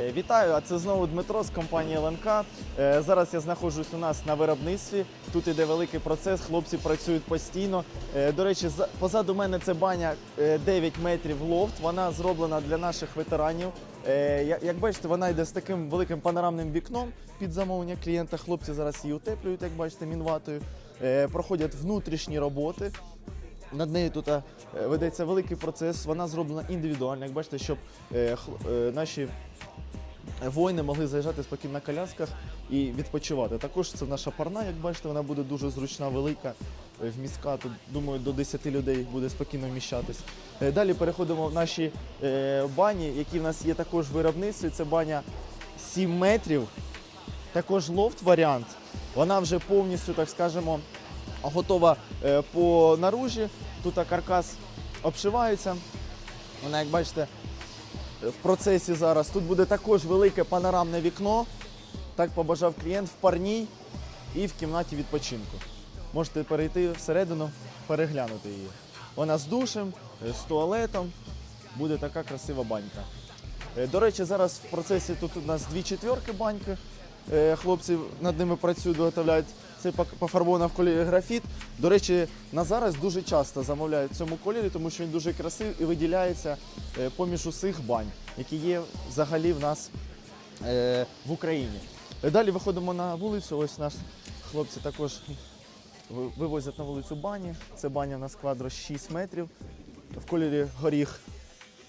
Е, Вітаю, а це знову Дмитро з компанії ЛНК. Е, Зараз я знаходжусь у нас на виробництві. Тут іде великий процес, хлопці працюють постійно. Е, До речі, за- позаду мене це баня е, 9 метрів лофт. Вона зроблена для наших ветеранів. Як бачите, вона йде з таким великим панорамним вікном під замовлення клієнта. Хлопці зараз її утеплюють, як бачите, мінватою. Проходять внутрішні роботи. Над нею тут ведеться великий процес. Вона зроблена індивідуально, як бачите, щоб наші воїни могли заїжджати спокійно на колясках і відпочивати. Також це наша парна, як бачите, вона буде дуже зручна, велика, е, вмістка. Тут, думаю, до 10 людей буде спокійно вміщатись. Е, Далі переходимо в наші е, бані, які в нас є також в виробництві. Це баня 7 метрів. Також лофт варіант. Вона вже повністю, так скажемо, готова по наружі. Тут каркас обшивається. Вона, як бачите, в процесі зараз. Тут буде також велике панорамне вікно. Так побажав клієнт в парній і в кімнаті відпочинку. Можете перейти всередину, переглянути її. Вона з душем, е, з туалетом. Буде така красива банька. Е, До речі, зараз в процесі тут у нас дві четверки баньки. Е, Хлопці над ними працюють, виготовляють. Це пок- пофарбована в кольорі графіт. До речі, на зараз дуже часто замовляють в цьому кольорі, тому що він дуже красивий і виділяється е, поміж усіх бань, які є взагалі в нас е, в Україні. Далі виходимо на вулицю. Ось наш хлопці також вивозять на вулицю бані. Це баня на сквадро 6 метрів в кольорі горіх.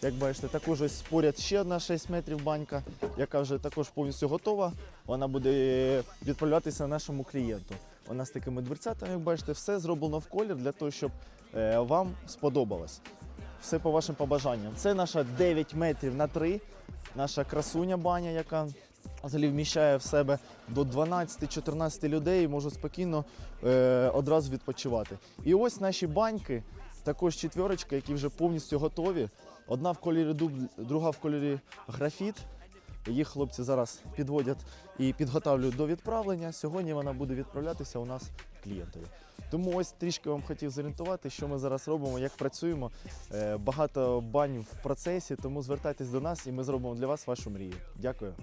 Як бачите, також ось поряд ще одна 6 метрів банька, яка вже також повністю готова. Вона буде відправлятися нашому клієнту. Вона з такими дверцятами, як бачите, все зроблено в колір для того, щоб е, вам сподобалось. Все по вашим побажанням. Це наша 9 метрів на 3, наша красуня баня, яка взагалі вміщає в себе до 12-14 людей і може спокійно е, одразу відпочивати. І ось наші баньки, також четверочка, які вже повністю готові. Одна в кольорі дуб, друга в кольорі графіт. Їх хлопці зараз підводять і підготовлюють до відправлення. Сьогодні вона буде відправлятися у нас клієнтові. Тому ось трішки вам хотів зорієнтувати, що ми зараз робимо, як працюємо. Е, Багато бань в процесі, тому звертайтесь до нас і ми зробимо для вас вашу мрію. Дякую.